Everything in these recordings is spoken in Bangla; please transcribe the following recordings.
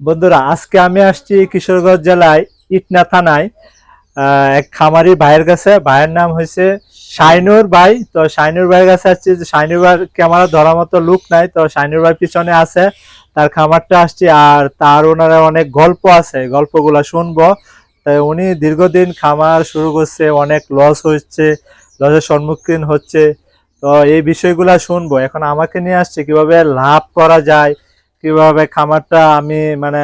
বন্ধুরা, আজকে আমি আসছি কিশোরগঞ্জ জেলায় ইটনা থানায় এক খামারি ভাইয়ের কাছে। ভাইয়ের নাম হয়েছে শাইনুর ভাই। তো শাইনুর ভাইয়ের কাছে আসছি যে শাইনুর ভাই ক্যামেরা ধরার মতো লুক নাই, তো শাইনুর ভাই পিছনে আছে, তার খামারটা আসছি। আর তার ওনারা অনেক গল্প আছে, গল্পগুলা শুনব। তাই উনি দীর্ঘদিন খামার শুরু করছে, অনেক লস হচ্ছে লসের সম্মুখীন হচ্ছে। তো এই বিষয়গুলা শুনব। এখন আমাকে নিয়ে আসছে কীভাবে লাভ করা যায় কীভাবে খামারটা আমি মানে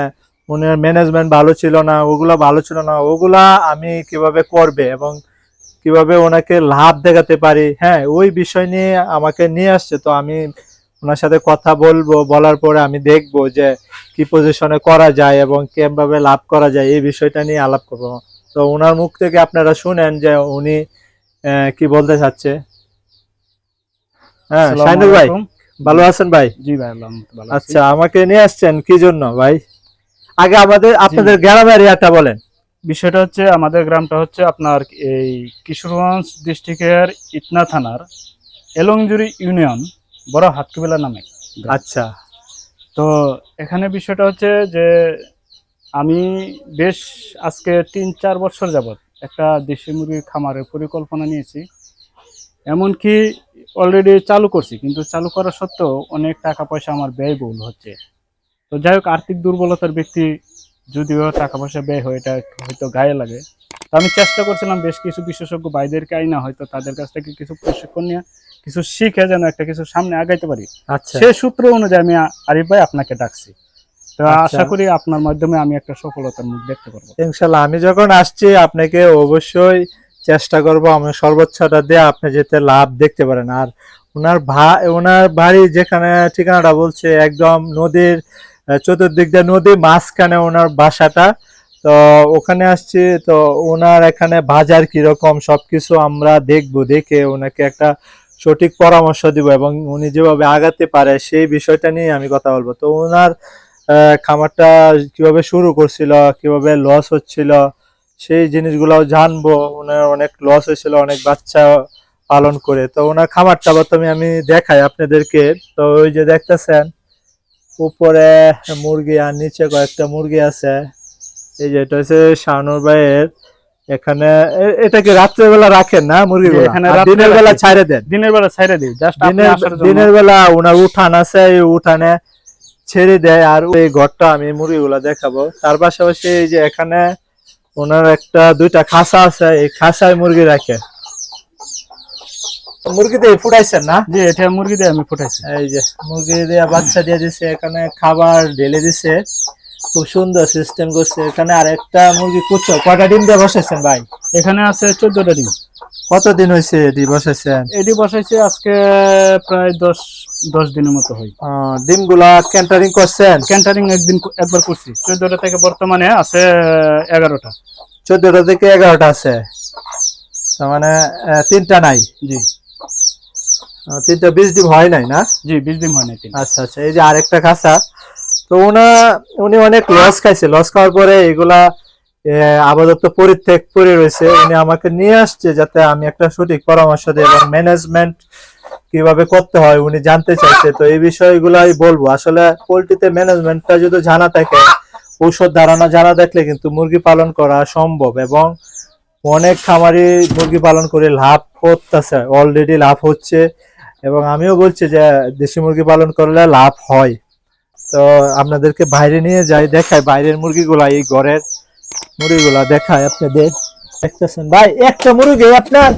উনার ম্যানেজমেন্ট ভালো ছিল না ওগুলা ভালো ছিল না ওগুলা আমি কীভাবে করবে এবং কীভাবে ওনাকে লাভ দেখাতে পারি হ্যাঁ ওই বিষয় নিয়ে আমাকে নিয়ে আসছে। তো আমি ওনার সাথে কথা বলব বলার পরে আমি দেখব যে কি পজিশনে করা যায় এবং কীভাবে লাভ করা যায় এই বিষয়টা নিয়ে আলাপ করব। তো ওনার মুখ থেকে আপনারা শুনেন যে উনি কি বলতে চাচ্ছে। হ্যাঁ ভাই। ভালো আছেন ভাই? জি ভাই আলহামদুলিল্লাহ ভালো আচ্ছা আমাকে নিয়ে আসছেন কি জন্য ভাই? আগে আমাদের আপনাদের গ্রামের এরিয়াটা বলেন। বিষয়টা হচ্ছে আমাদের গ্রামটা হচ্ছে আপনার এই কিশোরগঞ্জ ডিস্ট্রিক্টের ইতনা থানার এলংজুরি ইউনিয়ন বড় হাতকুবেলা নামে আচ্ছা। তো এখানে বিষয়টা হচ্ছে যে আমি বেশ আজকে তিন চার বছর যাবত একটা দেশি মুরগির খামারের পরিকল্পনা নিয়েছি। এমনকি অলরেডি চালু করছি কিন্তু চালু করা সত্ত্বেও অনেক টাকা পয়সা আমার ব্যয়বহুল হচ্ছে। তো যাই হোক আর্থিক দুর্বলতার ব্যক্তি যদিও টাকা পয়সা ব্যয় হয় এটা হয়তো গায়ে লাগে। তো আমি চেষ্টা করছিলাম বেশ কিছু বিশেষজ্ঞ ভাইদেরকে আইনা হয়তো তাদের কাছ থেকে কিছু প্রশিক্ষণ নিয়ে কিছু শিখে যেন একটা কিছু সামনে আগাইতে পারি। আচ্ছা। সে সূত্র অনুযায়ী আমি আরিফ ভাই আপনাকে ডাকছি। তো আচ্ছা। আশা করি আপনার মাধ্যমে আমি একটা সফলতার মুখ দেখতে পারব। ইনশাল্লাহ আমি যখন আসছি আপনাকে অবশ্যই চেষ্টা করব, আমি সর্বোচ্চটা দিয়ে, আপনি যেতে লাভ দেখতে পারেন। আর ওনার ভা, ওনার বাড়ি যেখানে ঠিকানাটা বলছে, একদম নদীর চতুর্দিক দিয়ে নদী, মাঝখানে ওনার বাসাটা। তো ওখানে আসছি, তো ওনার এখানে বাজার কীরকম সব কিছু আমরা দেখব, দেখে ওনাকে একটা সঠিক পরামর্শ দিব এবং উনি যেভাবে আগাতে পারে, সেই বিষয়টা নিয়ে আমি কথা বলব। তো ওনার খামারটা কীভাবে শুরু করছিল, কীভাবে লস হচ্ছিল সেই জিনিসগুলো জানব। ওনার অনেক লস হয়েছিল অনেক বাচ্চা পালন করে। তো ওনার খামারটা প্রথমে আমি দেখাই আপনাদেরকে। তো ওই যে দেখতেছেন উপরে মুরগি আর নিচে কয়েকটা মুরগি আছে। এই যে এটা হচ্ছে শানুর ভাইয়ের। এখানে এটা কি রাত্রেবেলা রাখেন না মুরগি এখানে দিনের বেলা। ছাইড়ে দেন? দিনের বেলা ছাইড়ে দিই। জাস্ট দিনের দিনের বেলা ওনার উঠান আছে এই উঠানে ছেড়ে দেয়। আর এই ঘরটা আমি মুরগিগুলা দেখাবো। তার পাশাপাশি এই যে এখানে ওনার একটা দুইটা খাসা আছে এই খাসায় মুরগি রাখে। মুরগি দিয়ে ফুটাইছেন না? জি এটা মুরগি দিয়ে আমি ফুটাইছি। এই যে মুরগি দিয়ে বাচ্চা দিয়ে দিছে এখানে খাবার ঢেলে দিছে। খুব সুন্দর সিস্টেম করছে। এখানে আর একটা মুরগি কুচো। কটা ডিম দিয়ে বসেছেন ভাই? এখানে আছে চোদ্দটা ডিম। কতদিন হয়েছে এটি বসাইছেন? এটি বসাইছি আজকে প্রায় দশ দশ দিনের মতো হয়। ডিমগুলা ক্যান্টারিং করছেন? ক্যান্টারিং একদিন একবার করছি। চোদ্দটা থেকে বর্তমানে আছে এগারোটা। চোদ্দটা থেকে এগারোটা আছে। তার মানে তিনটা নাই? জি। তিনটা বিশ ডিম হয় নাই না? জি বিশ দিন হয় না তিন আচ্ছা আচ্ছা এই যে আরেকটা খাসা তো ওনা উনি অনেক লস খাইছে। লস খাওয়ার পরে এগুলা আপাতত পরিত্যাগ করে রয়েছে। উনি আমাকে নিয়ে আসছে যাতে আমি একটা সঠিক পরামর্শ দিই এবং ম্যানেজমেন্ট কীভাবে করতে হয়, উনি জানতে চাইছে। তো এই বিষয়গুলাই বলব। আসলে পোলট্রিতে ম্যানেজমেন্টটা যদি জানা থাকে, ঔষধ ধারণা জানা থাকলে কিন্তু মুরগি পালন করা সম্ভব এবং অনেক খামারি মুরগি পালন করে লাভ করতেছে অলরেডি লাভ হচ্ছে এবং আমিও বলছি যে দেশি মুরগি পালন করলে লাভ হয়। তো আপনাদেরকে বাইরে নিয়ে যাই, দেখাই বাইরের মুরগিগুলা এই ঘরের মুরগিগুলা দেখায় আপনাদের। দেখতেছেন? ভাই একটা মুরগি আপনার?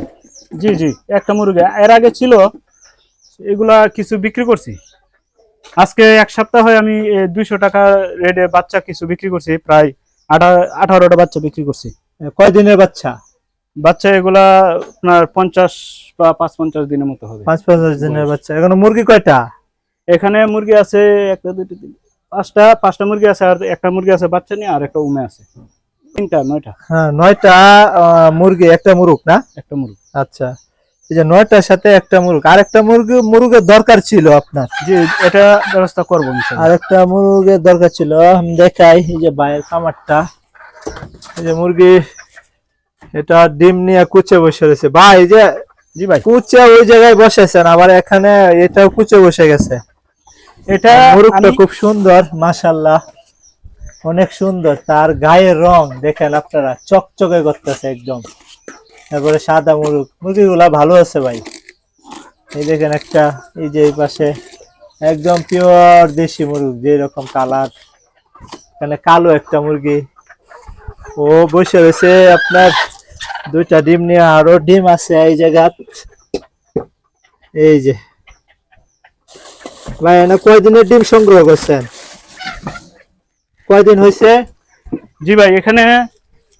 জি জি একটা মুরগি। এর আগে ছিল এগুলা কিছু বিক্রি করছি। আজকে এক সপ্তাহ হয় আমি দুইশো টাকা রেটে বাচ্চা কিছু বিক্রি করছি প্রায় আঠারোটা বাচ্চা বিক্রি করছি। কয় দিনের বাচ্চা? বাচ্চা এগুলা আপনার পঞ্চাশ বা পাঁচ পঞ্চাশ দিনের মতো হবে। পাঁচ পঞ্চাশ দিনের বাচ্চা। এখন মুরগি কয়টা? এখানে মুরগি আছে একটা দুটো পাঁচটা পাঁচটা মুরগি আছে আর একটা মুরগি আছে বাচ্চা নিয়ে আর একটা উমে আছে। তিনটা নয়টা? হ্যাঁ নয়টা মুরগি একটা মুরুগ না? একটা মুরগি। আচ্ছা এই যে নয়টার সাথে একটা মুরগ আর একটা মুরগি মুরগের দরকার ছিল আপনার? জি এটা ব্যবস্থা করব আর একটা মুরগের দরকার ছিল দেখাই এই যে বাইরের খামারটা। এই যে মুরগি এটা ডিম নিয়ে কুচে বসে রয়েছে। ভাই এই যে জি ভাই কুচে ওই জায়গায় বসেছেন আবার এখানে এটাও কুচে বসে গেছে। এটা মুরগটা খুব সুন্দর মাশাল্লাহ অনেক সুন্দর, তার গায়ের রং দেখেন আপনারা, চকচকে করতেছে একদম। তারপরে সাদা মুরগ মুরগিগুলা ভালো আছে ভাই। এই দেখেন একটা, এই যে এই পাশে একদম পিওর দেশি মুরগ যে রকম কালার। এখানে কালো একটা মুরগি। ও বসে রয়েছে আপনার দুইটা ডিম নিয়ে, আরও ডিম আছে এই জায়গা এই যে। ভাই, এনে কয়দিনের ডিম সংগ্রহ করছেন? কয়দিন হয়েছে? জি ভাই এখানে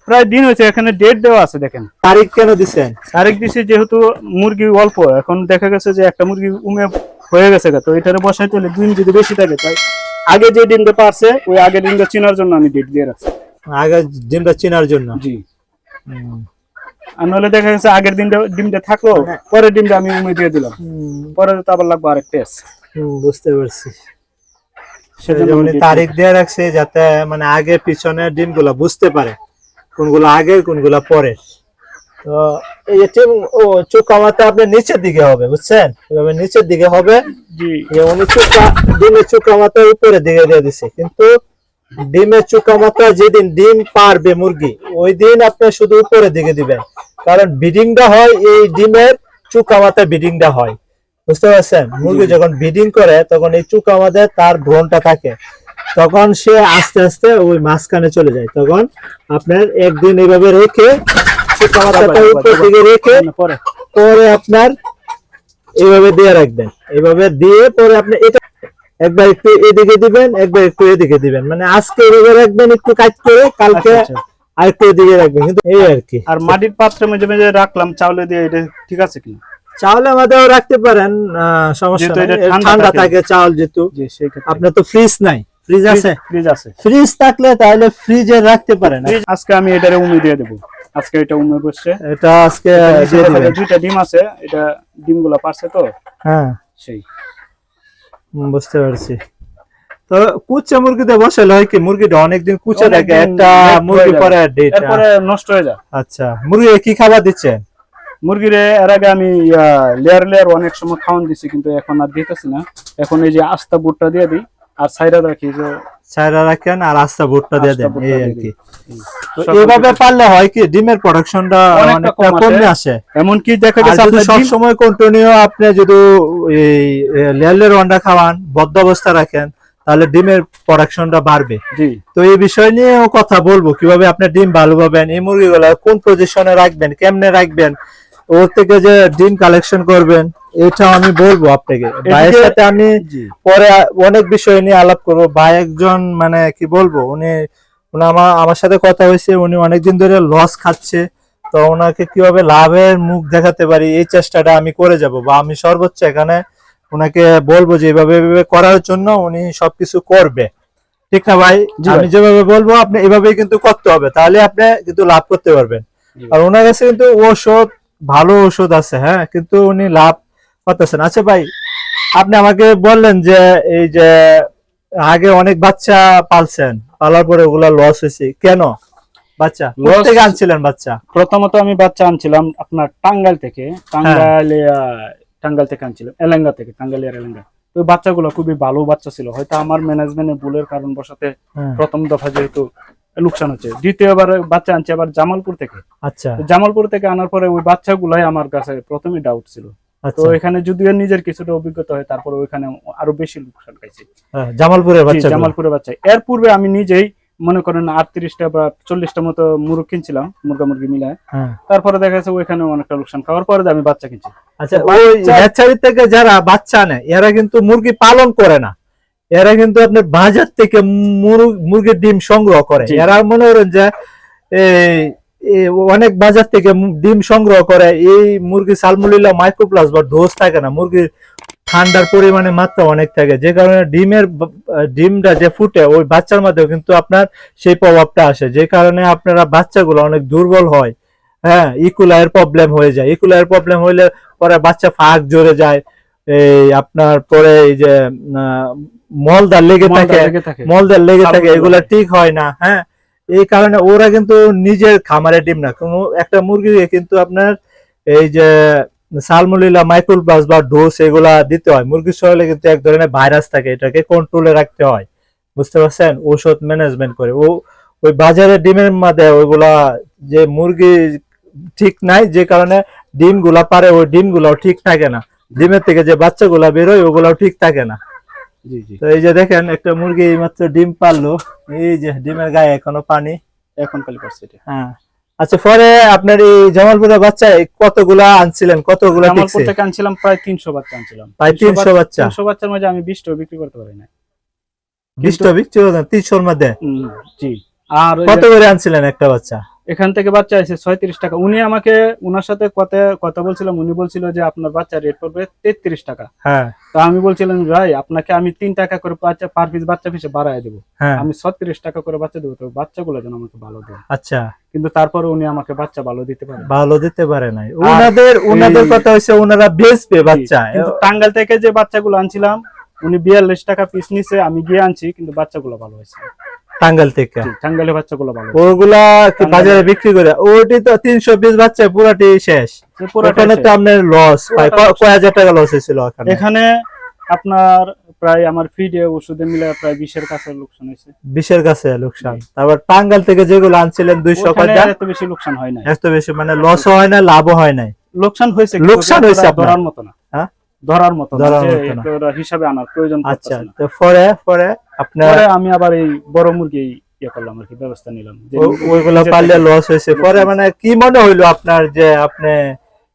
প্রায় দিন হয়েছে এখানে ডেট দেওয়া আছে দেখেন। তারিখ কেন দিছেন? তারিখ দিছে যেহেতু মুরগি অল্প এখন দেখা গেছে যে একটা মুরগি উমে হয়ে গেছে গা, তো এটারে বসাইতে হলে দিন যদি বেশি থাকে তাই আগে যে ডিমটা পারছে ওই আগে ডিমটা চেনার জন্য আমি ডেট দিয়ে রাখছি। আগে ডিমটা চেনার জন্য? জি। আর নাহলে দেখা গেছে আগের দিনটা ডিমটা থাকল পরের ডিমটা আমি উমে দিয়ে দিলাম। পরে তো আবার লাগবে আরেক টেস্ট বুঝতে পারছি। Date তারিখ দিয়ে রাখছে যাতে মানে আগে পিছনে ডিমগুলা বুঝতে পারে কোনগুলো আগে কোনগুলা পরে। তো এই ডিম ও চোখ আমাতে আপনার নিচের দিকে হবে বুঝছেন? এভাবে নিচের দিকে হবে। উনি চুকা ডিমের চুকা মাথা উপরে দিকে দিয়ে দিছে। কিন্তু ডিমের চুকা মাথা যেদিন ডিম পারবে মুরগি ওই দিন আপনি শুধু উপরে দিকে দিবেন। কারণ বিডিংটা হয় এই ডিমের চুকা মাথা বিডিংটা হয়। বুঝতে পারছেন? মুরগি যখন ব্রিডিং করে তখন এই চুকা মাথায় তার ভ্রণটা থাকে। তখন সে আস্তে আস্তে ওই মাঝখানে চলে যায়। তখন আপনার একদিন এইভাবে রেখে চুকা মাথাটা উপর দিকে রেখে পরে। আপনার এইভাবে দিয়ে রাখবেন। এইভাবে দিয়ে পরে আপনি এটা একবার একটু এদিকে দিবেন একবার একটু এদিকে দিবেন। মানে আজকে এইভাবে রাখবেন একটু কাজ করে কালকে আচ্ছা, আচ্ছা। আরেকটু এদিকে রাখবেন। কিন্তু এই আর কি। আর মাটির পাত্রে মাঝে মাঝে রাখলাম চাউলে দিয়ে এটা ঠিক আছে কিনা? চাউল আমাদেরও রাখতে পারেন সমস্যা ঠান্ডা থাকে। চাউল যেহেতু। আপনার তো ফ্রিজ নাই। ফ্রিজ আছে। ফ্রিজ আছে। ফ্রিজ থাকলে তাহলে ফ্রিজে রাখতে পারেন। আজকে আমি এটারে উমি দিয়ে দেবো। আজকে এটা উমে বসছে। এটা আজকে দুইটা ডিম আছে। এটা ডিমগুলা পারছে তো? হ্যাঁ। সেই। বুঝতে পারছি। তো কুচা মুরগিতে বসালে হয় কি? মুরগিটা অনেকদিন কুচা থাকে। একটা মুরগি পরে এরপরে নষ্ট হয়ে যায়। আচ্ছা। মুরগি কি খাবার দিচ্ছেন? মুরগিরে এর আগে আমি লেয়ার লেয়ার অনেক সময় খাওয়ান দিছি কিন্তু এখন আর দিতেছি না। এখন এই যে আস্তা বুটটা দিয়ে দিই আর সাইডা রাখি যে ছায়রা রাখেন আর আস্তা ভুট্টা দিয়ে দেন এই আর কি। তো এইভাবে পারলে হয় কি ডিমের প্রোডাকশনটা অনেকটা কম আসে। কমে আসে। এমনকি দেখা গেছে যদি আপনার সব সময় কন্টিনিউ আপনি যদি এই লেয়ালের অন্ডা খাওয়ান বদ্ধ অবস্থা রাখেন তাহলে ডিমের প্রোডাকশনটা বাড়বে। তো এই বিষয় নিয়েও কথা বলব কীভাবে আপনি ডিম ভালো পাবেন এই মুরগিগুলো কোন পজিশনে রাখবেন কেমনে রাখবেন ওর থেকে যে ডিম কালেকশন করবেন এটাও আমি বলব আপনাকে। ভাইয়ের সাথে আমি পরে অনেক বিষয় নিয়ে আলাপ করব। ভাই একজন মানে কি বলব উনি উনি আমার আমার সাথে কথা হয়েছে উনি অনেকদিন ধরে লস খাচ্ছে। তো ওনাকে কীভাবে লাভের মুখ দেখাতে পারি এই চেষ্টাটা আমি করে যাব। বা আমি সর্বোচ্চ এখানে ওনাকে বলব যে এভাবে এভাবে করার জন্য উনি সবকিছু করবে। ঠিক না ভাই? আমি যেভাবে বলব আপনি এভাবেই কিন্তু করতে হবে। তাহলে আপনি কিন্তু লাভ করতে পারবেন। আর ওনার কাছে কিন্তু ওষুধ ভালো ওষুধ আছে হ্যাঁ? কিন্তু উনি লাভ করতেছেন আচ্ছা ভাই আপনি আমাকে বললেন যে এই যে আগে অনেক বাচ্চা পালছেন পালার পরে ওগুলা লস হয়েছে। কেন? বাচ্চা Loss- থেকে আনছিলেন বাচ্চা? প্রথমত আমি বাচ্চা আনছিলাম আপনার টাঙ্গাইল থেকে। টাঙ্গাইল টাঙ্গাইল থেকে আনছিলাম এলেঙ্গা থেকে টাঙ্গাইলের এলেঙ্গা। ওই বাচ্চাগুলো খুবই ভালো বাচ্চা ছিল। হয়তো আমার ম্যানেজমেন্টের ভুলের কারণ বসাতে হ্যাঁ, প্রথম দফা যেহেতু লোকসান হচ্ছে। দ্বিতীয়বার বাচ্চা আনছি আবার জামালপুর থেকে। আচ্ছা। জামালপুর থেকে আনার পরে ওই বাচ্চাগুলাই আমার কাছে প্রথমে ডাউট ছিল। তো আচ্ছা এখানে যদিও নিজের কিছুটা অভিজ্ঞতা হয় তারপরে ওইখানে আরও বেশি লোকসান খাইছি হ্যাঁ, জামালপুরের বাচ্চা জামালপুরের বাচ্চা। এর পূর্বে আমি নিজেই মনে করেন আটত্রিশটা বা চল্লিশটা মতো মুরগ কিনছিলাম মুরগা মুরগি মিলায়। হ্যাঁ। তারপরে দেখা যাচ্ছে ওইখানে অনেকটা লোকসান। খাওয়ার পরে আমি বাচ্চা কিনছি। আচ্ছা ওই থেকে যারা বাচ্চা নেয় এরা কিন্তু মুরগি পালন করে না। এরা কিন্তু আপনার বাজার থেকে মুরগ- মুরগির ডিম সংগ্রহ করে। এরা মনে করেন যে অনেক বাজার থেকে ডিম সংগ্রহ করে। এই মুরগি সালমুলিলা মাইক্রোপ্লাস বা ডোজ থাকে না মুরগির ঠান্ডার পরিমাণে মাত্রা অনেক থাকে। যে কারণে ডিমের ডিমটা যে ফুটে ওই বাচ্চার মধ্যেও কিন্তু আপনার সেই প্রভাবটা আসে। যে কারণে আপনারা বাচ্চাগুলো অনেক দুর্বল হয়। হ্যাঁ ইকুলায়ের প্রবলেম হয়ে যায়। ইকুলায়ের প্রবলেম হইলে পরে বাচ্চা ফাঁক জোরে যায়। এই আপনার পরে এই যে মলদার লেগে থাকে মলদার লেগে থাকে এগুলা ঠিক হয় না হ্যাঁ? এই কারণে ওরা কিন্তু নিজের খামারে ডিম না। কোনো একটা মুরগি কিন্তু আপনার এই যে সালমোলিলা মাইক্রোপ্লাস বা ডোজ এগুলা দিতে হয়। মুরগির শরীরে কিন্তু এক ধরনের ভাইরাস থাকে এটাকে কন্ট্রোলে রাখতে হয়। বুঝতে পারছেন? ঔষধ ম্যানেজমেন্ট করে। ও ওই বাজারে ডিমের মধ্যে ওইগুলা যে মুরগি ঠিক নাই যে কারণে ডিমগুলা পারে ওই ডিম গুলাও ঠিক থাকে না। ডিমের থেকে যে বাচ্চাগুলা বেরোয় ওগুলাও ঠিক থাকে না। তো এই যে দেখেন একটা মুরগি মাত্র ডিম পারল। এই যে ডিমের গায়ে এখনও পানি। এখন খালি এটা। হ্যাঁ। আচ্ছা পরে আপনার এই জামালপুরের বাচ্চা কতগুলা আনছিলেন? কতগুলা জামালপুর থেকে আনছিলাম প্রায় তিনশো বাচ্চা আনছিলাম। প্রায় তিনশো বাচ্চা তিনশো বাচ্চার মধ্যে আমি বিশটাও বিক্রি করতে পারি না বিশটা বিক্রি করতেন তিনশোর মধ্যে? জি। আর কত করে আনছিলেন একটা বাচ্চা? এখান থেকে বাচ্চা আছে ছয়ত্রিশ টাকা। উনি আমাকে উনার সাথে কথা কথা বলছিলাম উনি বলছিল যে আপনার বাচ্চা রেট পড়বে তেত্রিশ টাকা। হ্যাঁ। তো আমি বলছিলাম ভাই আপনাকে আমি তিন টাকা করে বাচ্চা পার পিস বাচ্চা পিসে বাড়ায় দেবো। হ্যাঁ। আমি ছত্রিশ টাকা করে বাচ্চা দেবো তো বাচ্চাগুলো যেন আমাকে ভালো দেয়। আচ্ছা। কিন্তু তারপরে উনি আমাকে বাচ্চা ভালো দিতে পারে। ভালো দিতে পারে নাই। ওনাদের ওনাদের কথা হচ্ছে ওনারা বেচবে বাচ্চা। কিন্তু টাঙ্গাইল থেকে যে বাচ্চাগুলো আনছিলাম উনি বিয়াল্লিশ টাকা পিস নিছে আমি গিয়ে আনছি কিন্তু বাচ্চাগুলো ভালো হয়েছে। টাঙ্গাল থেকে। বাচ্চাগুলো ভালো। ওগুলা কি বাজারে বিক্রি করে? ওটি তো তিনশো বিশ বাচ্চা পুরাটি শেষ। তো আপনার লস প্রায় কয় হাজার টাকা লস হয়েছিল এখানে আপনার প্রায় আমার ফিডে ওষুধে মিলে প্রায় বিশের কাছে লোকসান হয়েছে। বিশের কাছে লোকসান। তারপর টাঙ্গাল থেকে যেগুলো আনছিলেন দুইশো ওখানে এত বেশি লোকসান হয় না এত বেশি মানে লস হয় না লাভও হয় নাই। লোকসান হয়েছে লোকসান হয়েছে? ধরার মতো না। হ্যাঁ? ধরার মতো ধরার মতো হিসাবে আনার প্রয়োজন আচ্ছা। তো পরে পরে আপনার আমি আবার এই বড় মুরগি ইয়ে করলাম আর কি ব্যবস্থা নিলাম। ওইগুলো পারলে লস হয়েছে। পরে মানে কি মনে হইল আপনার যে আপনি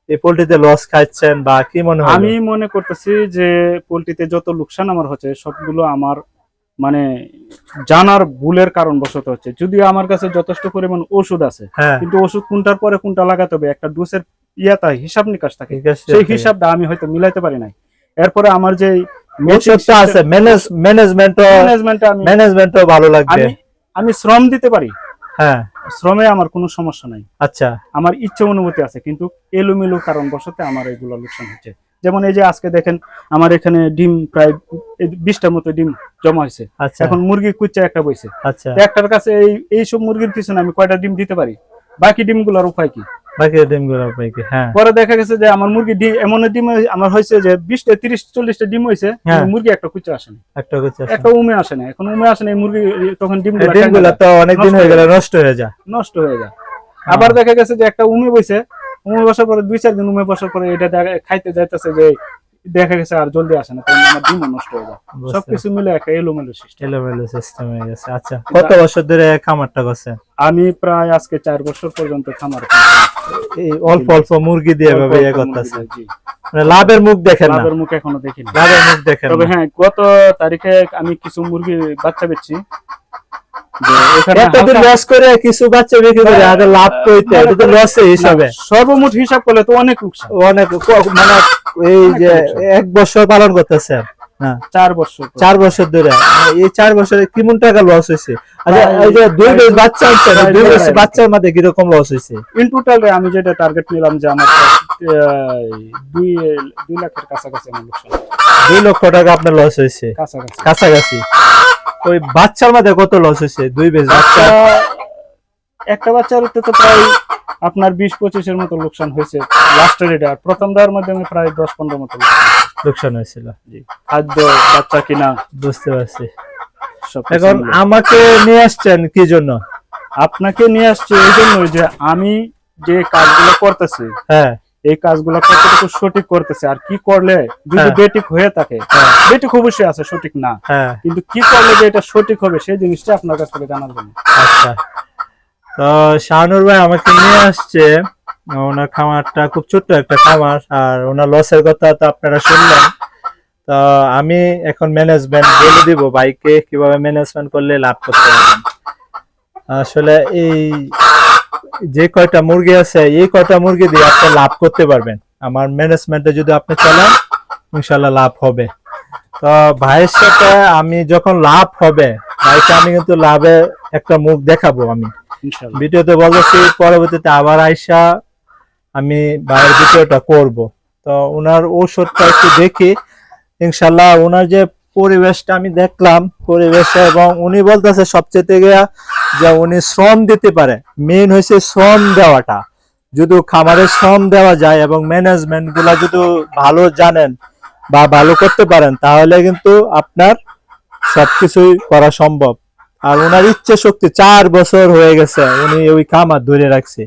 এই পোল্ট্রিতে লস খাচ্ছেন বা কি মনে আমি মনে করতেছি যে পোলট্রিতে যত লোকসান আমার হচ্ছে সবগুলো আমার মানে জানার ভুলের কারণ বশত হচ্ছে। যদিও আমার কাছে যথেষ্ট পরিমাণ ওষুধ আছে হ্যাঁ। কিন্তু ওষুধ কোনটার পরে কোনটা লাগাতে হবে একটা ডোসের ইয়াতা হিসাব নিকাশ থাকে। সেই হিসাবটা আমি হয়তো মিলাইতে পারি নাই। এরপরে আমার যে আছে ম্যানেজমেন্ট ভালো লাগবে। আমি শ্রম দিতে পারি। হ্যাঁ। শ্রমে আমার কোনো সমস্যা নাই। আচ্ছা। আমার ইচ্ছে অনুভূতি আছে কিন্তু এলোমেলো কারণ বশতে আমার এগুলো লোকসান হচ্ছে। যেমন এই যে আজকে দেখেন আমার এখানে ডিম প্রায় বিশটার মতো ডিম জমা হয়েছে। আচ্ছা। এখন মুরগি কুচ্চা একটা বইছে। আচ্ছা। একটার কাছে এই এইসব মুরগির পিছনে আমি কয়টা ডিম দিতে পারি? বাকি ডিম ডিমগুলোর উপায় কি? হ্যাঁ। পরে দেখা গেছে যে আমার মুরগি ডিম এমন ডিম আমার হয়েছে যে বিশটা তিরিশ চল্লিশটা ডিম হয়েছে হ্যাঁ। মুরগি একটা কুচ্চা আসে না। একটা আছে। একটা উমে আসে না। এখন উমে আসে না মুরগি তখন ডিম ডিমগুলো তো অনেক দিন হয়ে গেলে নষ্ট হয়ে যায়। নষ্ট হয়ে যায়। আবার দেখা গেছে যে একটা উমে বইছে। উমে বসার পরে দুই চার দিন উমে বসার পরে এটা খাইতে যাইতেছে যে দেখা গেছে আর জলদি আসে না আমার ডিমও নষ্ট হয়ে যায়। সবকিছু মিলে একটা এলোমেলো সিস্টেম এলোমেলো সিস্টেম হয়ে গেছে। আচ্ছা কত বছর ধরে খামারটা করছেন? আমি প্রায় আজকে চার বছর পর্যন্ত খামার এই অল্প অল্প মুরগি দিয়ে এভাবে ইয়ে করতেছে। মানে লাভের মুখ দেখেন না। লাভের মুখ এখনও দেখিনি লাভের মুখ দেখেন তবে হ্যাঁ গত তারিখে আমি কিছু মুরগি বাচ্চা বেচছি। করে কিছু বাচ্চা বিক্রি করে হ্যাঁ, লাভ এটা তো লসে হিসাবে না, সর্বমোট হিসাব করলে তো অনেক অনেক মানে এই যে এক বছর পালন করতেছেন। হ্যাঁ চার বছর চার বছর ধরে। এই চার বছরে কেমন টাকা লস হয়েছে? আচ্ছা এই যে দুই বেশ বাচ্চা আছে দুই বেশ বাচ্চার মধ্যে কীরকম লস হয়েছে? ইন টোটাল আমি যেটা টার্গেট নিলাম যে আমার দুই দুই লাখের কাছাকাছি আমার লোকসান দুই লক্ষ টাকা আপনার লস হয়েছে? কাছাকাছি। কাছাকাছি। ওই বাচ্চার মধ্যে কত লস হয়েছে? দুই বেশ বাচ্চা? একটা- বাচ্চার তো প্রায় আপনার বিশ পঁচিশের মতো লোকসান হয়েছে লাস্টের এটা। আর প্রথম দেওয়ার মধ্যে আমি প্রায় দশ পনেরো মতো লোকসান। হয়েছিল। খাদ্য বাচ্চা কিনা। বুঝতে পারছি। এখন আমাকে নিয়ে আসছেন কি জন্য? আপনাকে নিয়ে আসছে এই জন্য যে আমি যে কাজগুলো করতেছি হ্যাঁ। এই কাজগুলো কতটুকু সঠিক করতেছে। আর কি করলে যদি হ্যাঁ। বেটিক হয়ে থাকে হ্যাঁ। বেটিক অবশ্যই আছে সঠিক না। হ্যাঁ। কিন্তু কি করলে যে এটা সঠিক হবে সেই জিনিসটা আপনার কাছ থেকে জানার জন্য। আচ্ছা। তো শাহানুর ভাই আমাকে নিয়ে আসছে। ওনার খামারটা খুব ছোট্ট একটা খামার, আর ওনার লসের কথা তো আপনারা শুনলেন। তো আমি এখন ম্যানেজমেন্ট বলে দিব ভাইকে কীভাবে ম্যানেজমেন্ট করলে লাভ করতে পারবেন। আসলে এই যে কয়টা মুরগি আছে, এই কয়টা মুরগি দিয়ে আপনি লাভ করতে পারবেন। আমার ম্যানেজমেন্টে যদি আপনি চলেন ইনশাল্লাহ লাভ হবে। তো ভাইয়ের সাথে আমি যখন লাভ হবে, ভাইকে আমি কিন্তু লাভে একটা মুখ দেখাবো আমি। ভিডিওতে বলতেছি, পরবর্তীতে আবার আইসা আমি ভাইয়ের ভিডিওটা করব। তো ওনার ঔষধটা একটু দেখি। ইনশাল্লাহ ওনার যে পরিবেশটা আমি দেখলাম, পরিবেশ এবং উনি বলতেছে সবচেয়ে থেকে যে উনি শ্রম দিতে পারে। মেন হয়েছে শ্রম দেওয়াটা। যদি খামারে শ্রম দেওয়া যায় এবং ম্যানেজমেন্টগুলা যদি ভালো জানেন বা ভালো করতে পারেন, তাহলে কিন্তু আপনার সবকিছুই করা সম্ভব। আর ওনার ইচ্ছে শক্তি চার বছর হয়ে গেছে, উনি ওই খামার ধরে রাখছে।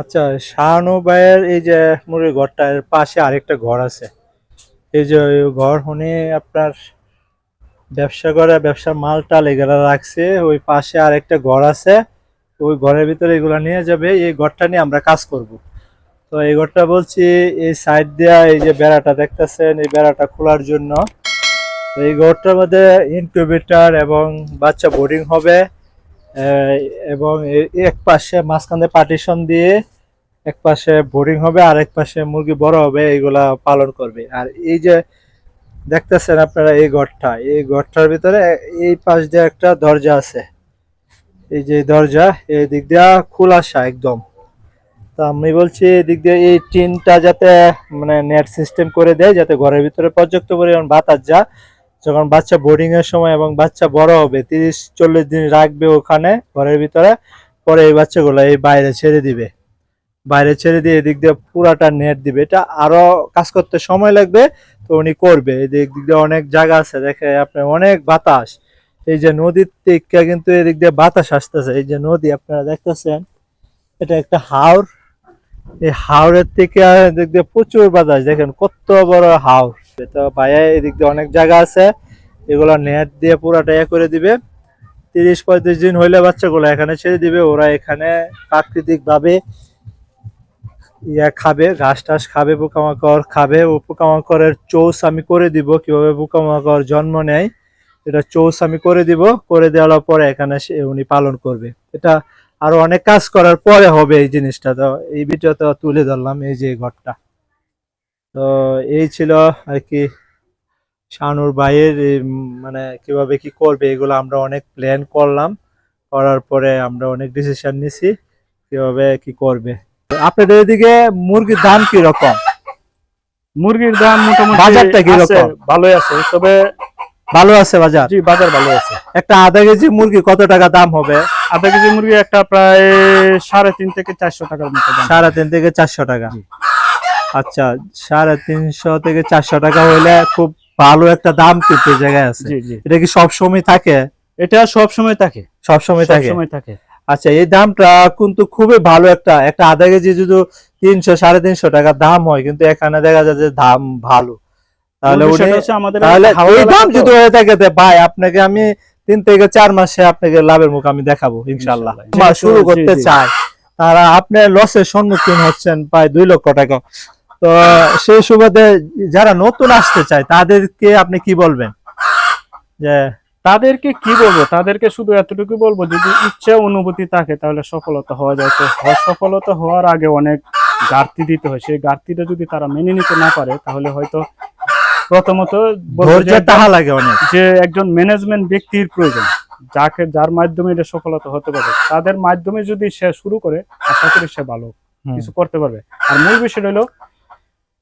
আচ্ছা শাহানু ভাইয়ের এই যে মুরগির ঘরটা পাশে আরেকটা ঘর আছে। এই যে ঘর উনি আপনার ব্যবসা করে, ব্যবসার মাল টাল এগুলা রাখছে, ওই পাশে আরেকটা ঘর আছে। ওই ঘরের ভিতরে এগুলা নিয়ে যাবে, এই ঘরটা নিয়ে আমরা কাজ করব। তো এই ঘরটা বলছি, এই সাইড দেয়া এই যে বেড়াটা দেখতেছেন, এই বেড়াটা খোলার জন্য। তো এই ঘরটার মধ্যে ইনকিউবেটর এবং বাচ্চা বোর্ডিং হবে এবং এক পাশে মাঝখানে পার্টিশন দিয়ে এক পাশে বোর্ডিং হবে, আর এক পাশে মুরগি বড় হবে, এইগুলা পালন করবে। আর এই যে দেখতেছেন আপনারা এই ঘরটা, এই ঘরটার ভিতরে এই পাশ দিয়ে একটা দরজা আছে। এই যে দরজা, এই দিক দিয়া খোলাসা একদম। তা আমি বলছি এদিক দিয়ে এই টিনটা যাতে মানে নেট সিস্টেম করে দেয়, যাতে ঘরের ভিতরে পর্যাপ্ত পরিমাণ বাতাস যা যখন বাচ্চা বোর্ডিং এর সময় এবং বাচ্চা বড় হবে, তিরিশ চল্লিশ দিন রাখবে ওখানে, ঘরের ভিতরে, পরে এই বাচ্চাগুলো এই বাইরে ছেড়ে দিবে। বাইরে ছেড়ে দিয়ে এদিক দিয়ে পুরাটা নেট দিবে। এটা আরও কাজ করতে সময় লাগবে, তো উনি করবে। এদিক দিক দিয়ে অনেক জায়গা আছে, দেখে আপনার অনেক বাতাস। এই যে নদীর থেকে কিন্তু এদিক দিয়ে বাতাস আসতেছে। এই যে নদী, আপনারা দেখতেছেন, এটা একটা হাওর। এই হাওরের থেকে এদিক দিয়ে প্রচুর বাতাস, দেখেন কত বড় হাওর। তো ভাইয়া এদিক দিয়ে অনেক জায়গা আছে, এগুলো নেট দিয়ে পুরাটা ইয়ে করে দিবে। তিরিশ পঁয়ত্রিশ দিন হইলে বাচ্চাগুলো এখানে ছেড়ে দিবে, ওরা এখানে প্রাকৃতিক ভাবে ইয়া খাবে, ঘাস টাস খাবে, পোকামাকড় খাবে। ও পোকামাকড়ের চৌস আমি করে দিব, কীভাবে পোকামাকড় জন্ম নেয়, এটা চৌস আমি করে দিব। করে দেওয়ার পরে এখানে সে, উনি পালন করবে। এটা আরও অনেক কাজ করার পরে হবে এই জিনিসটা, তো এই ভিডিওতে তুলে ধরলাম এই যে ঘরটা। তো এই ছিল আর কি শানুর ভাইয়ের মানে কীভাবে কি করবে এগুলো আমরা অনেক প্ল্যান করলাম। করার পরে আমরা অনেক ডিসিশন নিছি কীভাবে কি করবে। আপনাদের এদিকে মুরগির দাম কি রকম মুরগির দাম মোটামুটি বাজারটা কীরকম? আছে, ভালোই আছে তবে ভালো আছে বাজার? জি বাজার ভালো আছে। একটা আধা কেজি মুরগি কত টাকা দাম হবে? আধা কেজি মুরগি একটা প্রায় সাড়ে তিন থেকে চারশো টাকার মতো দাম। সাড়ে তিন থেকে চারশো টাকা। আচ্ছা সাড়ে তিনশো থেকে চারশো টাকা হইলে খুব ভালো একটা দাম কিন্তু জায়গায় আছে। এটা কি সব সময় থাকে? এটা সব সময় থাকে। সব সময় থাকে? সময় থাকে। আচ্ছা এই দামটা কিন্তু খুবই ভালো একটা একটা আধা কেজি যদি তিনশো সাড়ে তিনশো টাকা দাম হয় কিন্তু এখানে দেখা যায় যে দাম ভালো। তাহলে এই দাম যদি হয়ে থাকে ভাই আপনাকে আমি তিন থেকে চার মাসে আপনাকে লাভের মুখ আমি দেখাবো ইনশাল্লাহ। শুরু করতে চাই তারা আপনি লসের সম্মুখীন হচ্ছেন প্রায় দুই লক্ষ টাকা। তো সেই সুবাদে যারা নতুন আসতে চায় তাদেরকে আপনি কি বলবেন? যে তাদেরকে কি বলব? তাদেরকে শুধু এতটুকু বলব যদি ইচ্ছা অনুভূতি থাকে তাহলে সফলতা হওয়া যায়। তো সফলতা হওয়ার আগে অনেক ঘাটতি দিতে হয়। সেই ঘাটতিটা যদি তারা মেনে নিতে না পারে তাহলে হয়তো প্রথমত তাহা লাগে অনেক। যে একজন ম্যানেজমেন্ট ব্যক্তির প্রয়োজন যাকে যার মাধ্যমে এটা সফলতা হতে পারে তাদের মাধ্যমে যদি সে শুরু করে আশা করি সে ভালো কিছু করতে পারবে। আর মূল বিষয় হলো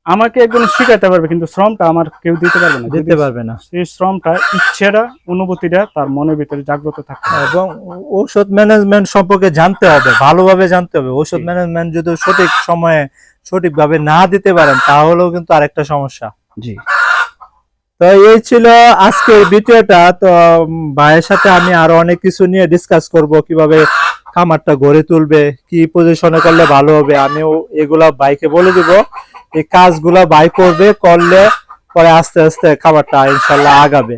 আমাকে একজন শিখাতে পারবে কিন্তু শ্রমটা আমার কেউ দিতে পারবে না। দিতে পারবে না। সেই শ্রমটা ইচ্ছেটা অনুভূতিটা তার মনের ভিতরে জাগ্রত থাকতে হবে। এবং ঔষধ ম্যানেজমেন্ট সম্পর্কে জানতে হবে ভালোভাবে জানতে হবে। ঔষধ ম্যানেজমেন্ট যদি সঠিক সময়ে সঠিকভাবে না দিতে পারেন তাহলেও কিন্তু আরেকটা সমস্যা। জি। তো এই ছিল আজকের ভিডিওটা। তো ভাইয়ের সাথে আমি আরও অনেক কিছু নিয়ে ডিসকাস করব কীভাবে খামারটা গড়ে তুলবে কি পজিশনে করলে ভালো হবে আমিও এগুলা বাইকে বলে দিব। এই কাজগুলা বাই করবে করলে পরে আস্তে আস্তে খাবারটা ইনশাল্লাহ আগাবে।